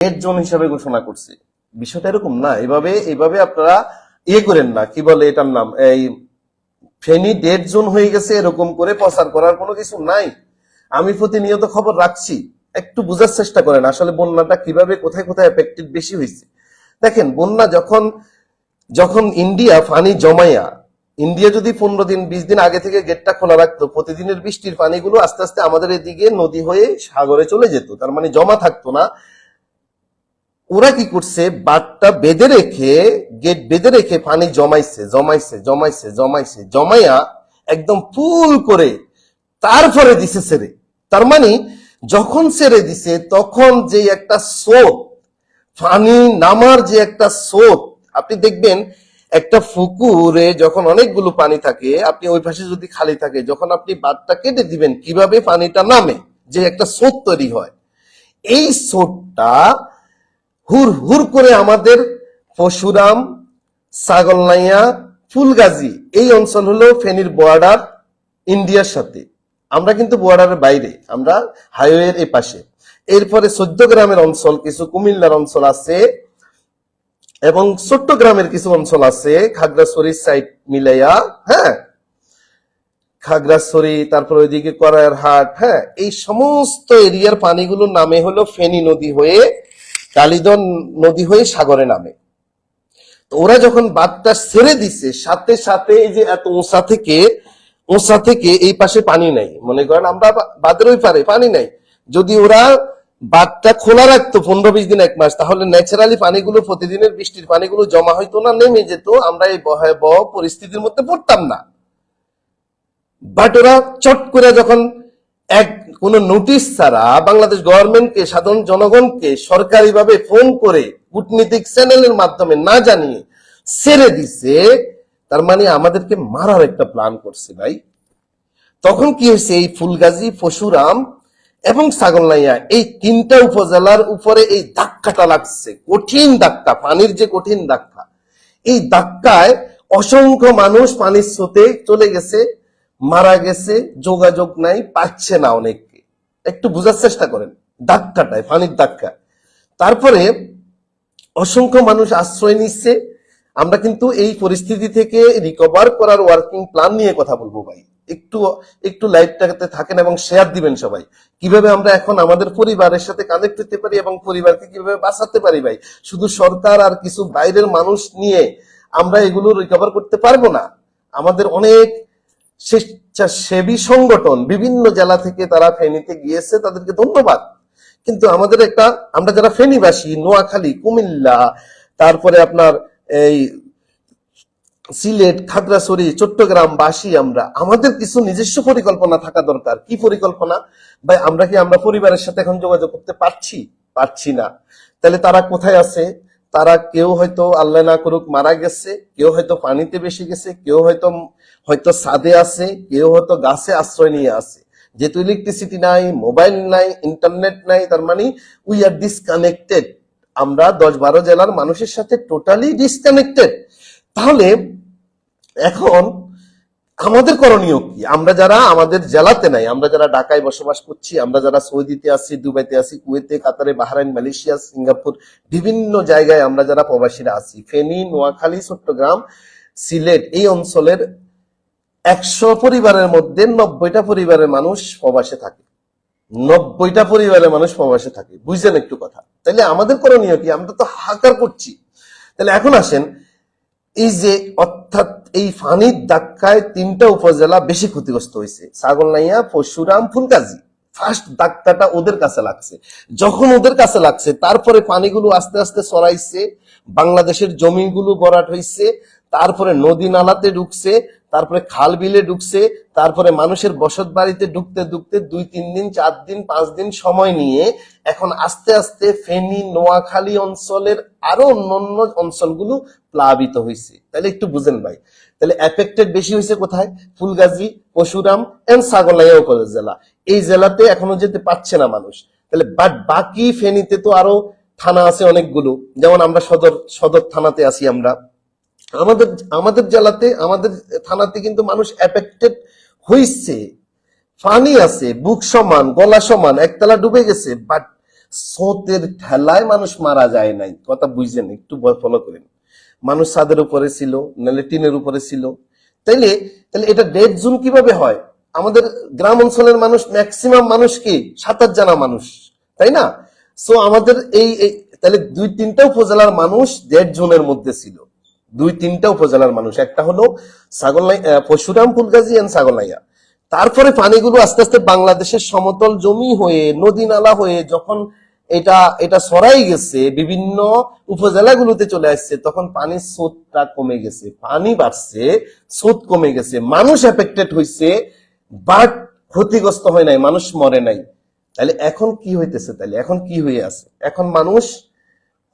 Red zone হিসাবে ঘোষণা করছে। বিষয়টা এরকম না, এভাবে এভাবে আপনারা ইয়ে করেন না, কি বলে এটার নাম? এই ফেনী ডেড জোন হয়ে গেছে, এরকম করে প্রচার করার কোনো কিছু নাই। আমি প্রতিনিয়ত খবর রাখছি, একটু বোঝার চেষ্টা করেন, আসলে বন্যাটা কীভাবে, কোথায় কোথায় এফেক্টেড বেশি হয়েছে। দেখেন, বন্যা যখন যখন ইন্ডিয়া পানি জমাইয়া, ইন্ডিয়া যদি পনেরো দিন, বিশ দিন আগে থেকে গেটটা খোলা রাখতো, প্রতিদিনের বৃষ্টির পানিগুলো আস্তে আস্তে আমাদের এদিকে নদী হয়ে সাগরে চলে যেত, তার মানে জমা থাকতো না। ওরা কি করছে? বাটটা বেঁধে রেখে, গেট বেঁধে রেখে পানি জমাইছে জমাইছে জমাইছে জমাইছে, জমাইয়া একদম ফুল করে তারপরে দিছে সেরে। তার মানে যখন ছেড়ে দিছে, তখন যে একটা স্রোত, পানি নামার যে একটা স্রোত, আপনি দেখবেন একটা পুকুরে যখন অনেকগুলো পানি থাকে, আপনি ওই পাশে যদি খালি থাকে, যখন আপনি বাঁধটা কেটে দিবেন, কীভাবে পানিটা নামে, যে একটা স্রোত তৈরি হয়, এই স্রোতটা হুর হুর করে আমাদের পশুরাম, ছাগলনাইয়া, ফুলগাজী, এই অঞ্চল হলো ফেনীর বর্ডার ইন্ডিয়ার সাথে। আমরা কিন্তু বর্ডারের বাইরে, আমরা হাইওয়ের এই পাশে এরপরে চোদ্দ গ্রামের অঞ্চল, কিছু কুমিল্লার অঞ্চল আছে এবং চট্টগ্রামের কিছু অঞ্চল আছে, খাগড়াছড়ির সাইড মিলাইয়া হ্যাঁ? খাগড়াছড়ি, তারপর ওইদিকে করার হাট হ্যাঁ? এই সমস্ত এরিয়ার পানিগুলোর নামে হলো ফেনী নদী হয়ে কালিদন নদী হয়ে সাগরে নামে। ওরা যখন বাঁধটা ছেড়ে দিছে, সাথে সাথে এই যে এত উঁচা থেকে উঁচা থেকে এই পাশে পানি নাই। মনে করেন আমরা বা- বাঁধের ওই পারে পানি নাই। যদি ওরা বাঁধটা খোলা রাখতো পনেরো বিশ দিন এক মাস, তাহলে ন্যাচারালি পানিগুলো প্রতিদিনের বৃষ্টির পানিগুলো জমা হইতো না, নেমে যেত। আমরা এই ভয়াবহ পরিস্থিতির মধ্যে পড়তাম না। বাট ওরা চট করে যখন এক, কোন নোটিশ ছাড়া বাংলাদেশ গভর্নমেন্টকে সাধারণ জনগণকে সরকারিভাবে ফোন করে কূটনীতিক চ্যানেলের মাধ্যমে না জানিয়ে ছেড়ে দিছে, তার মানে আমাদেরকে মারার একটা প্ল্যান করছে ভাই। তখন কি হয়েছে? এই ফুলগাজী, পশুরাম এবং ছাগলনাইয়া, এই তিনটা উপজেলার উপরে এই ধাক্কাটা লাগছে, কঠিন ধাক্কা, পানির যে কঠিন ধাক্কা। এই ধাক্কায় অসংখ্য মানুষ পানির স্রোতে চলে গেছে মারা গেছে, যোগাযোগ নাই, পাচ্ছে না অনেককে। একটু বোঝার চেষ্টা করেন, ধাক্কাটায় পানির ধাক্কা। তারপরে অসংখ্য মানুষ আশ্রয় নিচ্ছে। আমরা কিন্তু এই পরিস্থিতি থেকে রিকভার করার ওয়ার্কিং প্ল্যান নিয়ে কথা বলব ভাই। একটু একটু লাইভটাতে থাকেন এবং শেয়ার দিবেন সবাই। কীভাবে আমরা এখন আমাদের পরিবারের সাথে কানেক্ট হতে পারি এবং পরিবারকে কীভাবে বাঁচাতে পারি ভাই? শুধু সরকার আর কিছু বাইরের মানুষ নিয়ে আমরা এগুলো রিকভার করতে পারব না। আমাদের অনেক স্বেচ্ছাসেবী সংগঠন বিভিন্ন জেলা থেকে তারা ফেনীতে গিয়েছে, তাদেরকে ধন্যবাদ। কিন্তু আমাদের একটা, আমরা যারা ফেনীবাসী, নোয়াখালী, কুমিল্লা, তারপরে আপনার এই সিলেট, খাগড়াছড়ি, চট্টগ্রাম বাসী আমরা, আমাদের কিছু নিজস্ব পরিকল্পনা থাকা দরকার। কি পরিকল্পনা? ভাই, আমরা কি আমরা পরিবারের সাথে এখন যোগাযোগ করতে পারছি? পারছি না। তাহলে তারা কোথায় আছে? তারা কেউ হয়তো আল্লাহ না করুক মারা গেছে, কেউ হয়তো পানিতে বেশি গেছে, কেউ হয়তো হয়তো ছাদে আছে, কেউ হয়তো গাছে আশ্রয় নিয়ে আছে। যেহেতু ইলেকট্রিসিটি নাই মোবাইল নাই ইন্টারনেট নাই, তার মানে উই আর ডিসকানেক্টেড আমরা দশ বারো জেলার মানুষের সাথে টোটালি ডিসকানেক্টেড তাহলে এখন আমাদের করণীয় কি? আমরা যারা আমাদের জেলাতে নাই, আমরা যারা ঢাকায় বসবাস করছি, আমরা যারা সৌদিতে আছি, দুবাইতে আছি, কুয়েতে, কাতারে, বাহরাইন, মালয়েশিয়া, সিঙ্গাপুর, বিভিন্ন জায়গায় আমরা যারা প্রবাসীরা আছি। ফেনী, নোয়াখালী, চট্টগ্রাম, সিলেট, এই অঞ্চলের একশো পরিবারের মধ্যে নব্বইটা পরিবারের মানুষ প্রবাসে থাকে। নব্বইটা পরিবারের মানুষ প্রবাসে থাকে। বুঝলেন একটু কথা? তাহলে আমাদের করণীয় কি? আমরা তো হাহাকার করছি। তাহলে এখন আসেন, এই যে অর্থাৎ এই ফানির ধাক্কায় তিনটা উপজেলা বেশি ক্ষতিগ্রস্ত হয়েছে। ছাগলনাইয়া, পরশুরাম ফুলকাজি ফার্স্ট ধাক্কাটা ওদের কাছে লাগছে। যখন ওদের কাছে লাগছে, তারপরে পানিগুলো আস্তে আস্তে সরাইছে বাংলাদেশের জমিগুলো ভরাট হয়েছে তারপরে নদী নালাতে ঢুকছে তারপরে খাল বিলে ঢুকছে তারপরে মানুষের বসত বাড়িতে ঢুকতে ঢুকতে দুই, তিন দিন, চার দিন, পাঁচ দিন সময় নিয়ে এখন আস্তে আস্তে ফেনী, নোয়াখালী অঞ্চলের আরও অন্যান্য অঞ্চলগুলো প্লাবিত হয়েছে। তাহলে একটু বুঝেন ভাই। তাহলে এফেক্টেড বেশি হয়েছে কোথায়? ফুলগাজী, পশুরাম এন্ড কলেজ জেলা। এই জেলাতে এখনও যেতে পারছে না মানুষ। তাহলে বাট বাকি ফেনীতে তো আরও থানা আছে অনেকগুলো। যেমন আমরা সদর সদর থানাতে আছি আমরা। আমাদের আমাদের জেলাতে, আমাদের থানাতে কিন্তু মানুষ এফেক্টেড হয়েছে পানি আছে, বুক সমান, গলা সমান, একতলা ডুবে গেছে বাট স্রোতের ঠেলায় মানুষ মারা যায় নাই। কথা বুঝছেন? একটু ফলো করেন। মানুষ ছাদের উপরে ছিল নাহলে টিনের উপরে ছিল। তাইলে তাহলে এটা ডেড জোন কীভাবে হয়? আমাদের গ্রাম অঞ্চলের মানুষ ম্যাক্সিমাম মানুষ কি? সাঁতার জানা মানুষ। তাই না? সো আমাদের এই- তাহলে দুই তিনটা উপজেলার মানুষ ডেড জোনের মধ্যে ছিল। দুই তিনটা উপজেলার মানুষ। একটা হলো আহ, পরশুরাম ফুলগাজী এন্ড ছাগলনাইয়া তারপরে পানিগুলো আস্তে আস্তে বাংলাদেশের সমতল জমি হয়ে নদী নালা হয়ে যখন এটা এটা সরাই গেছে বিভিন্ন উপজেলাগুলোতে চলে আসছে তখন পানির স্রোতটা কমে গেছে। পানি বাড়ছে স্রোত কমে গেছে। মানুষ এফেক্টেড হয়েছে বাট ক্ষতিগ্রস্ত হয় নাই মানুষ মরে নাই। তাহলে এখন কি হইতেছে তাহলে? এখন কি হয়ে আছে? এখন মানুষ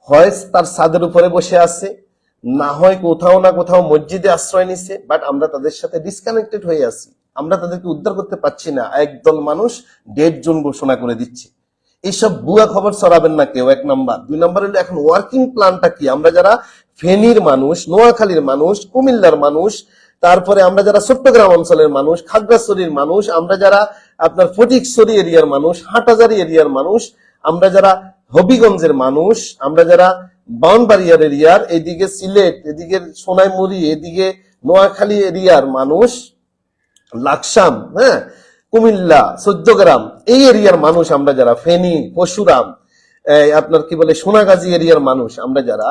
হয় তার ছাদের উপরে বসে আছে না হয় কোথাও না কোথাও মসজিদে আশ্রয় নিছে বাট আমরা তাদের সাথে ডিসকানেক্টেড হয়ে আছি। আমরা তাদেরকে উদ্ধার করতে পারছি না। একদল মানুষ ডেড জোন ঘোষণা করে দিচ্ছে। এইসব বুয়া খবর ছড়াবেন না কেউ, এক নাম্বার। দুই নাম্বার হলো এখন ওয়ার্কিং প্ল্যানটা কি? আমরা যারা ফেনীর মানুষ, নোয়াখালীর মানুষ, কুমিল্লার মানুষ, তারপরে আমরা যারা চট্টগ্রাম অঞ্চলের মানুষ, খাগড়াছড়ির মানুষ, আমরা যারা আপনার ফটিকছড়ি এরিয়ার মানুষ হাটাজারি এরিয়ার মানুষ, আমরা যারা হবিগঞ্জের মানুষ, আমরা যারা বাউনবাড়িয়ার এরিয়ার, এদিকে সিলেট, এদিকে সোনাইমুড়ি, এদিকে নোয়াখালী এরিয়ার মানুষ, লাকসাম হ্যাঁ কুমিল্লা চোদ্দগ্রাম এই এরিয়ার মানুষ আমরা যারা, ফেনী পশুরাম আপনার কি বলে সোনাগাজী এরিয়ার মানুষ আমরা যারা,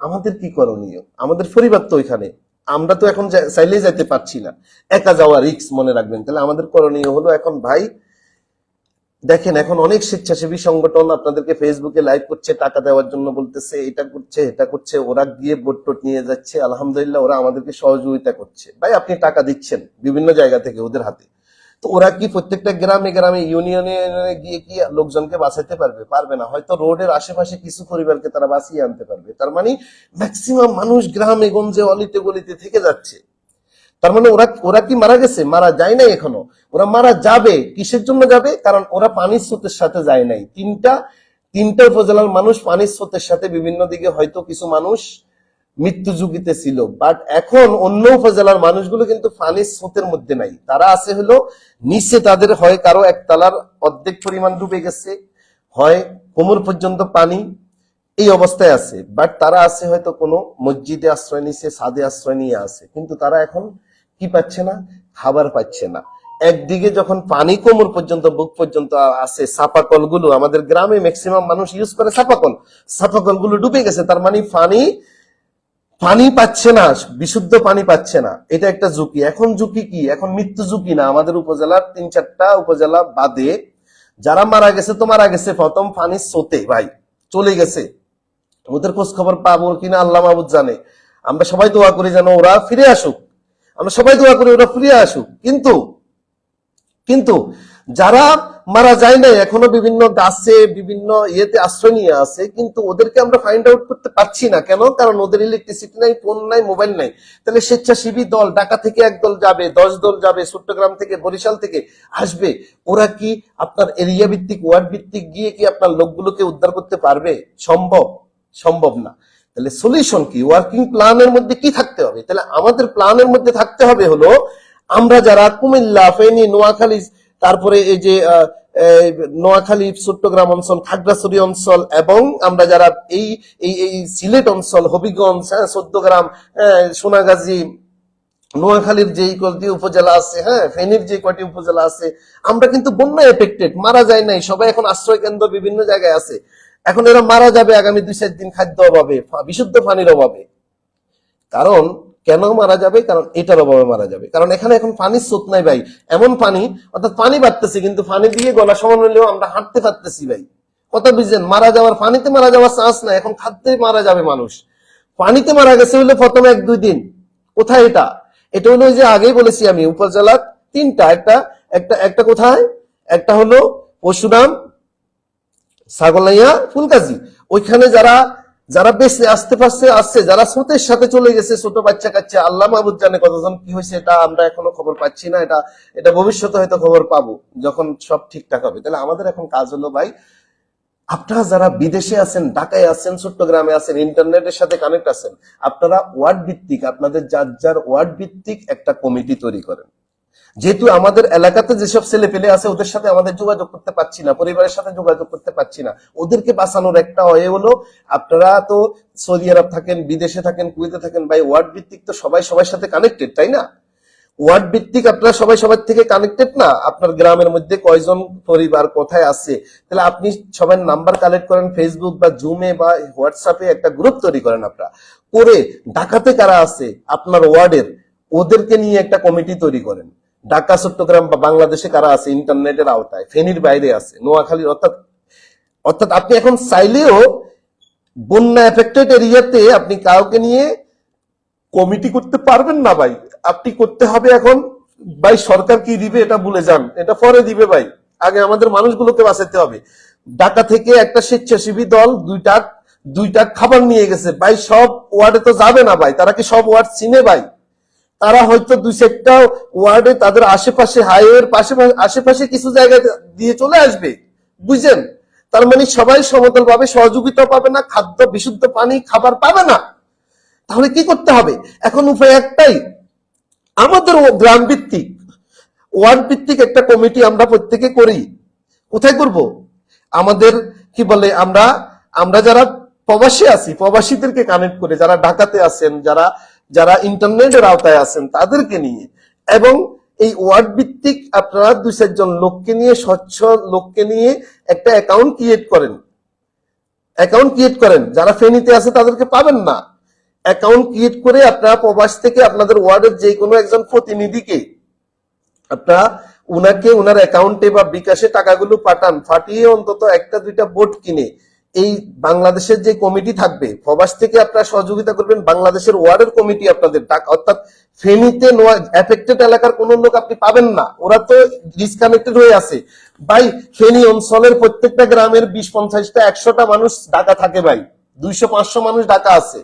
আমাদের কি করণীয়? আমাদের পরিবার তো ওইখানে। আমরা তো এখন চাইলেই যাইতে পারছি না। একা যাওয়া রিক্স মনে রাখবেন। তাহলে আমাদের করণীয় হলো এখন ভাই দেখেন, এখন অনেক স্বেচ্ছাসেবী সংগঠন আপনাদেরকে ফেসবুকে লাইভ করছে, টাকা দেওয়ার জন্য বলতেছে, এটা করছে এটা করছে, ওরা গিয়ে বোট টোট নিয়ে যাচ্ছে, আলহামদুলিল্লাহ ওরা আমাদেরকে সহযোগিতা করছে। ভাই, আপনি টাকা দিচ্ছেন বিভিন্ন জায়গা থেকে ওদের হাতে। তো ওরা কি প্রত্যেকটা গ্রামে গ্রামে ইউনিয়নে গিয়ে কি লোকজনকে বাঁচাতে পারবে? পারবে না। হয়তো রোডের আশেপাশে কিছু পরিবারকে তারা বাঁচিয়ে আনতে পারবে। তার মানে ম্যাক্সিমাম মানুষ গ্রামে, গঞ্জে, অলিতে, গলিতে থেকে যাচ্ছে। তার মানে ওরা ওরা কি মারা গেছে? মারা যায় নাই এখনও। ওরা মারা যাবে। কিসের জন্য যাবে? কারণ ওরা পানির স্রোতের সাথে যায় নাই। তিনটা তিনটা উপজেলার মানুষ পানির স্রোতের সাথে বিভিন্ন দিকে হয়তো কিছু মানুষ মৃত্যু ঝুঁকিতে ছিল। বাট এখন অন্য উপজেলার মানুষগুলো কিন্তু পানির স্রোতের মধ্যে নাই। তারা আছে হলো, নিচে তাদের হয় কারও একতলার অর্ধেক পরিমাণ ডুবে গেছে, হয় কোমর পর্যন্ত পানি, এই অবস্থায় আছে। বাট তারা আছে হয়তো কোনো মসজিদে আশ্রয় নিছে সাদে আশ্রয় নিয়ে আছে। কিন্তু তারা এখন কি পাচ্ছে না? খাবার পাচ্ছে না। একদিকে যখন পানি কোমর পর্যন্ত, বুক পর্যন্ত আছে সাপাকলগুলো আমাদের গ্রামে ম্যাক্সিমাম মানুষ ইউজ করে সাপাকল সাপাকলগুলো ডুবে গেছে, তার মানে পানি পানি পাচ্ছে না, বিশুদ্ধ পানি পাচ্ছে না। এটা একটা ঝুঁকি। এখন ঝুঁকি কি? এখন মৃত্যু ঝুঁকি না। আমাদের উপজেলার তিন চারটা উপজেলা বাদে, যারা মারা গেছে তো মারা গেছে। প্রথম পানির স্রোতে, ভাই, চলে গেছে। ওদের খোঁজ খবর পাবো কিনা আল্লাহ মাহবুদ জানে। আমরা সবাই দোয়া করি যেন ওরা ফিরে আসুক। আমরা সবাই দোয়া করি, ওরা ফিরে আসুক। কিন্তু কিন্তু যারা মারা যায় না এখনও বিভিন্ন গাছে, বিভিন্ন ইয়েতে আশ্রয় নিয়ে আছে, কিন্তু ওদেরকে আমরা ফাইন্ড আউট করতে পারছি না। কেন? কারণ ওদের ইলেকট্রিসিটি নাই ফোন নাই মোবাইল নাই। তাহলে স্বেচ্ছাসেবী দল, ঢাকা থেকে এক দল যাবে, দশ দল যাবে, চট্টগ্রাম থেকে, বরিশাল থেকে আসবে। ওরা কি আপনার এরিয়া ভিত্তিক ওয়ার্ড ভিত্তিক গিয়ে কি আপনার লোকগুলোকে উদ্ধার করতে পারবে? সম্ভব সম্ভব না। তাহলে সলিউশন কি? ওয়ার্কিং প্ল্যানের মধ্যে কি থাকতে হবে? তাহলে আমাদের প্ল্যানের মধ্যে থাকতে হবে হলো আমরা যারা কুমিল্লা ফেনী নোয়াখালী তারপরে এই যে নোয়াখালী চট্টগ্রাম অঞ্চল খাগড়াছড়ি অঞ্চল এবং আমরা যারা এই এই এই সিলেট অঞ্চল হবিগঞ্জ হ্যাঁ চোদ্দগ্রাম হ্যাঁ, সোনাগাজী নোয়াখালীর যে কয়টি উপজেলা আছে হ্যাঁ ফেনীর যে কয়টি উপজেলা আছে আমরা কিন্তু বন্যা এফেক্টেড মারা যায় নাই সবাই এখন আশ্রয় কেন্দ্র বিভিন্ন জায়গায় আছে। এখন এরা মারা যাবে আগামী দুই চার দিন খাদ্য অভাবে বিশুদ্ধ পানির অভাবে। কারণ কেন মারা যাবে? কারণ এটার অভাবে মারা যাবে। কারণ এখানে এখন পানির স্রোত নাই ভাই। এমন পানি, অর্থাৎ পানি বাড়তেছে, কিন্তু পানি দিয়ে গলা সমান হলেও আমরা হাঁটতে পারতেছি ভাই। কথা বুঝছেন? মারা যাওয়ার পানিতে মারা যাওয়ার চান্স নাই। এখন খাদ্যে মারা যাবে মানুষ। পানিতে মারা গেছে হলো প্রথম এক দুই দিন। কোথায় এটা? এটা হলো যে আগেই বলেছি আমি, উপজেলার তিনটা, একটা একটা একটা কোথায়? একটা হলো পরশুরাম ছাগলাইয়া ফুলকাজি ওইখানে যারা যারা বেঁচে, আসতে পারছে, আসছে, যারা স্রোতের সাথে চলে গেছে, ছোট বাচ্চা কাচ্চা, আল্লাহ মাহবুদ জানে কতজন কি হয়েছে, এটা আমরা এখনও খবর পাচ্ছি না, এটা এটা ভবিষ্যতে হয়তো খবর পাবো, যখন সব ঠিকঠাক হবে। তাহলে আমাদের এখন কাজ হলো ভাই, আপনারা যারা বিদেশে আছেন, ঢাকায় আছেন, চট্টগ্রামে আছেন, ইন্টারনেটের সাথে কানেক্ট আছেন, আপনারা ওয়ার্ড ভিত্তিক, আপনাদের যার যার ওয়ার্ড ভিত্তিক একটা কমিটি তৈরি করেন। যেহেতু আমাদের এলাকাতে যেসব ছেলে পেলে আছে, ওদের সাথে আমাদের যোগাযোগ করতে পারছি না, পরিবারের সাথে যোগাযোগ করতে পারছি না। ওদেরকে বাঁচানোর একটা ওয়ে হলো, আপনারা তো সৌদি আরব থাকেন, বিদেশে থাকেন, কুয়েতে থাকেন, ভাই ওয়ার্ড ভিত্তিক তো সবাই সবার সাথে কানেক্টেড তাই না? ওয়ার্ড ভিত্তিক আপনারা সবাই সবার থেকে কানেক্টেড না? আপনার গ্রামের মধ্যে কয়জন পরিবার কোথায় আছে? তাহলে আপনি সবার নাম্বার কালেক্ট করেন ফেসবুক বা জুমে বা হোয়াটসঅ্যাপে একটা গ্রুপ তৈরি করেন আপনারা। করে ঢাকাতে কারা আছে, আপনার ওয়ার্ডের, ওদেরকে নিয়ে একটা কমিটি তৈরি করেন। ঢাকা, চট্টগ্রাম বা বাংলাদেশে কারা আছে ইন্টারনেটের আওতায়? ফেনীর বাইরে আছে নোয়াখালীর অর্থাৎ অর্থাৎ আপনি এখন চাইলেও বন্যা এফেক্টেড এরিয়াতে আপনি কাউকে নিয়ে কমিটি করতে পারবেন না ভাই। আপনি করতে হবে এখন, ভাই সরকার কি দিবে এটা ভুলে যান। এটা পরে দিবে ভাই। আগে আমাদের মানুষগুলোকে বাঁচাতে হবে। ঢাকা থেকে একটা স্বেচ্ছাসেবী দল দুইটা দুইটা খাবার নিয়ে গেছে। ভাই সব ওয়ার্ডে তো যাবে না ভাই। তারা কি সব ওয়ার্ড চিনে ভাই? তারা হয়তো দুই চারটা ওয়ার্ডে তাদের আশেপাশে হাইওয়ের পাশে আশেপাশে কিছু জায়গায় দিয়ে চলে আসবে। বুঝছেন তার মানে সবাই সমতল পাবে সহযোগিতা পাবে না, খাদ্য, বিশুদ্ধ পানি, খাবার পাবে না। তাহলে কি করতে হবে? এখন উপায় একটাই। আমাদের গ্রাম ভিত্তিক ওয়ার্ড ভিত্তিক একটা কমিটি আমরা প্রত্যেকে করি। কোথায় করব? আমাদের, কি বলে, আমরা আমরা যারা প্রবাসী আছি, প্রবাসীদেরকে কানেক্ট করে, যারা ঢাকাতে আছেন, যারা যারা ইন্টারনেটের আওতায় আছেন তাদেরকে নিয়ে। এবং এই ওয়ার্ড ভিত্তিক আপনারা দুই চারজন লোককে নিয়ে, স্বচ্ছ লোককে নিয়ে একটা অ্যাকাউন্ট ক্রিয়েট করেন। অ্যাকাউন্ট ক্রিয়েট করেন। যারা ফেনীতে আছে তাদেরকে পাবেন না। অ্যাকাউন্ট ক্রিয়েট করে আপনারা প্রবাস থেকে আপনাদের ওয়ার্ডের যে কোনো একজন প্রতিনিধিকে আপনারা উনাকে, উনার অ্যাকাউন্টে বা বিকাশে টাকাগুলো পাঠান, ফাটিয়ে অন্তত একটা দুইটা বোট কিনে। এই বাংলাদেশের যে কমিটি থাকবে, প্রবাস থেকে আপনারা সহযোগিতা করবেন, বাংলাদেশের ওয়ার্ডের কমিটি আপনাদের অর্থাৎ ফেনীতে এফেক্টেড এলাকার কোন লোক আপনি পাবেন না। ওরা তো ডিসকানেক্টেড হয়ে আছে। ভাই, ফেনী অঞ্চলের প্রত্যেকটা গ্রামের বিশ পঞ্চাশটা একশোটা মানুষ ঢাকা থাকে ভাই। দুইশো পাঁচশো মানুষ ঢাকা আছে।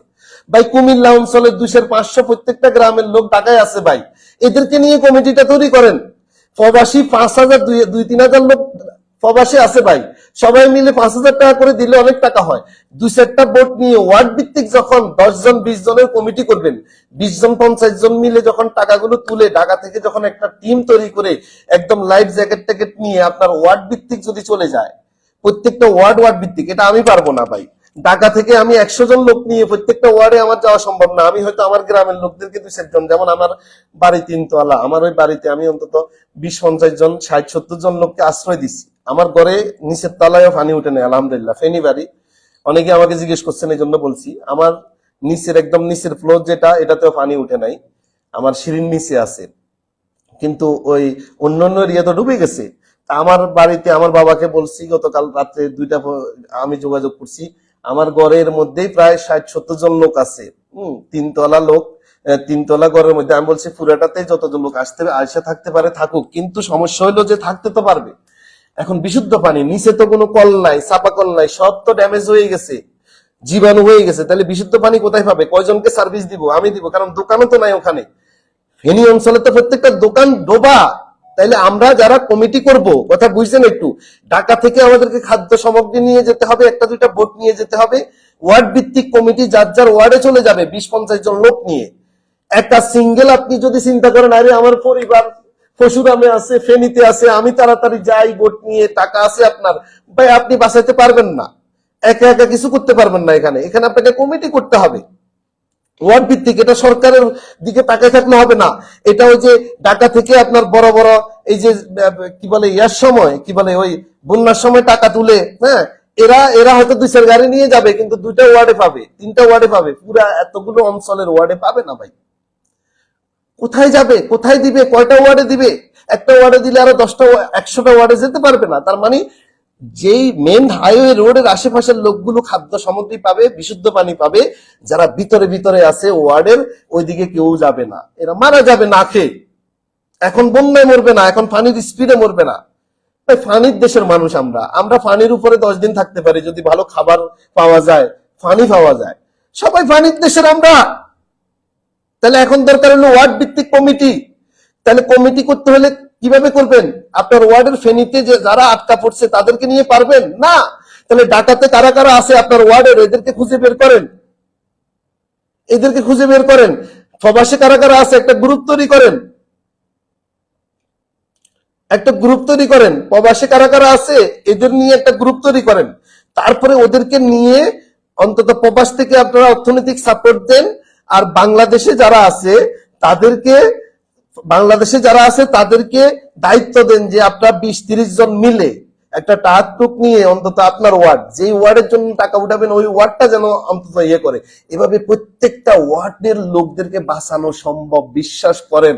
ভাই, কুমিল্লা অঞ্চলের দুইশের পাঁচশো প্রত্যেকটা গ্রামের লোক ঢাকায় আছে ভাই। এদেরকে নিয়ে কমিটিটা তৈরি করেন। প্রবাসী পাঁচ হাজার, দুই তিন হাজার লোক প্রবাসী আছে ভাই। সবাই মিলে পাঁচ হাজার টাকা করে দিলে অনেক টাকা হয়। দুই চারটা বোট নিয়ে ওয়ার্ড ভিত্তিক যখন দশ জন, বিশ জনের কমিটি করবেন, বিশ জন, পঞ্চাশ জন মিলে যখন টাকাগুলো তুলে ঢাকা থেকে যখন একটা টিম তৈরি করে একদম লাইফ জ্যাকেট ট্যাকেট নিয়ে আপনার ওয়ার্ড ভিত্তিক যদি চলে যায়, প্রত্যেকটা ওয়ার্ড ওয়ার্ড ভিত্তিক, এটা আমি পারব না ভাই। ঢাকা থেকে আমি একশো জন লোক নিয়ে প্রত্যেকটা ওয়ার্ডে আমার যাওয়া সম্ভব না। আমি হয়তো আমার গ্রামের লোকদেরকে দুই চারজন, যেমন আমার বাড়ি তিনতলা, আমার ওই বাড়িতে আমি অন্তত বিশ, পঞ্চাশ জন, ষাট, সত্তর জন লোককে আশ্রয় দিচ্ছি। আমার ঘরে নিচের তলায়ও পানি উঠে নেই, আলহামদুলিল্লাহ। ফেনি বাড়ি। অনেকে আমাকে জিজ্ঞেস করছেন এই জন্য বলছি, আমার নিচের, একদম নিচের ফ্লোর যেটা, এটাতেও পানি উঠে নাই। আমার সিঁড়ির নিচে আছে। কিন্তু ওই অন্যান্য এরিয়া তো ডুবে গেছে। আমার বাড়িতে আমার বাবাকে বলছি, গতকাল রাত্রে দুইটা আমি যোগাযোগ করছি, আমার ঘরের মধ্যেই প্রায় ষাট, সত্তর জন লোক আছে। হম, তিনতলা লোক তিনতলা ঘরের মধ্যে। আমি বলছি, পুরাটাতে যতজন লোক আসতে, আসে থাকতে পারে, থাকুক। কিন্তু সমস্যা হইল যে থাকতে তো পারবে। এখন বিশুদ্ধ পানি, নিচে তো কোনো কল নাই, চাপা কল নাই, সব তো ড্যামেজ হয়ে গেছে, জীবাণু হয়ে গেছে। তাহলে বিশুদ্ধ পানি কোথায় পাবে? কয়জনকে সার্ভিস দিব? আমি দিব, কারণ দোকানও তো নাই ওখানে। ফেনী অঞ্চলে তো প্রত্যেকটা দোকান ডোবা। তাইলে আমরা যারা কমিটি করব, কথা বুঝছেন একটু, ঢাকা থেকে আমাদেরকে খাদ্য সামগ্রী নিয়ে যেতে হবে, একটা দুইটা বোট নিয়ে যেতে হবে। ওয়ার্ড ভিত্তিক কমিটি যার যার ওয়ার্ডে চলে যাবে, বিশ পঞ্চাশ জন লোক নিয়ে। একটা সিঙ্গেল আপনি যদি চিন্তা করেন, আরে আমার পরিবার পশুরামে আছে, ফেনীতে আছে, আমি তাড়াতাড়ি যাই, বোট নিয়ে, টাকা আছে আপনার। ভাই, আপনি বাঁচাইতে পারবেন না। একা একা কিছু করতে পারবেন না এখানে। এখানে আপনাকে কমিটি করতে হবে। ওয়ার্ড ভিত্তিক, এটা সরকারের দিকে তাকায় থাকলে হবে না। এটা ওই যে ঢাকা থেকে আপনার বড় বড় এই যে কি বলে, ইয়ার সময়, কি বলে, ওই বন্যার সময় টাকা তুলে হ্যাঁ এরা এরা হয়তো দুই চার গাড়ি নিয়ে যাবে, কিন্তু দুইটা ওয়ার্ডে পাবে, তিনটা ওয়ার্ডে পাবে। পুরা এতগুলো অঞ্চলের ওয়ার্ডে পাবে না ভাই। কোথায় যাবে? কোথায় দিবে? কয়টা ওয়ার্ডে দিবে? একটা ওয়ার্ডে দিলে আরও দশটা একশোটা ওয়ার্ডে যেতে পারবে না। তার মানে যেই মেন হাইওয়ে রোডের আশেপাশের লোকগুলো খাদ্য সামগ্রী পাবে, বিশুদ্ধ পানি পাবে, যারা ভিতরে ভিতরে আছে ওয়ার্ডের, ওইদিকে কেউ যাবে না। এরা মারা যাবে না খেয়ে এখন বন্যায় মরবে না, এখন ফানির স্পিডে মরবে না। ফানির দেশের মানুষ আমরা। আমরা ফানির উপরে দশ দিন থাকতে পারি। যদি ভালো খাবার পাওয়া যায় ফানি পাওয়া যায়। সবাই ফানির দেশের আমরা। তাহলে এখন দরকার হলো ওয়ার্ড ভিত্তিক কমিটি। তাহলে কমিটি করতে হলে কীভাবে করবেন? আপনার ওয়ার্ডের ফেনীতে যে যারা আটকা পড়ছে তাদেরকে নিয়ে পারবেন? না। তাহলে ডাকাতে কারা কারা আছে আপনার ওয়ার্ডের, এদেরকে খুঁজে বের করেন। এদেরকে খুঁজে বের করেন। প্রবাসে কারা কারা আছে? একটা গ্রুপ তৈরি করেন। একটা গ্রুপ তৈরি করেন। প্রবাসে কারা কারা আছে? এদের নিয়ে একটা গ্রুপ তৈরি করেন। তারপরে ওদেরকে নিয়ে অন্তত প্রবাস থেকে আপনারা অর্থনৈতিক সাপোর্ট দেন। আর বাংলাদেশে যারা আছে, তাদেরকে, বাংলাদেশে যারা আছে, তাদেরকে দায়িত্ব দেন যে আপনারা বিশ তিরিশ জন মিলে একটা টুক নিয়ে অন্তত আপনার ওয়ার্ড, যেই ওয়ার্ডের জন্য টাকা উঠাবেন, ওই ওয়ার্ডটা যেন অন্তত ইয়ে করে। এভাবে প্রত্যেকটা ওয়ার্ডের লোকদেরকে বাঁচানো সম্ভব, বিশ্বাস করেন।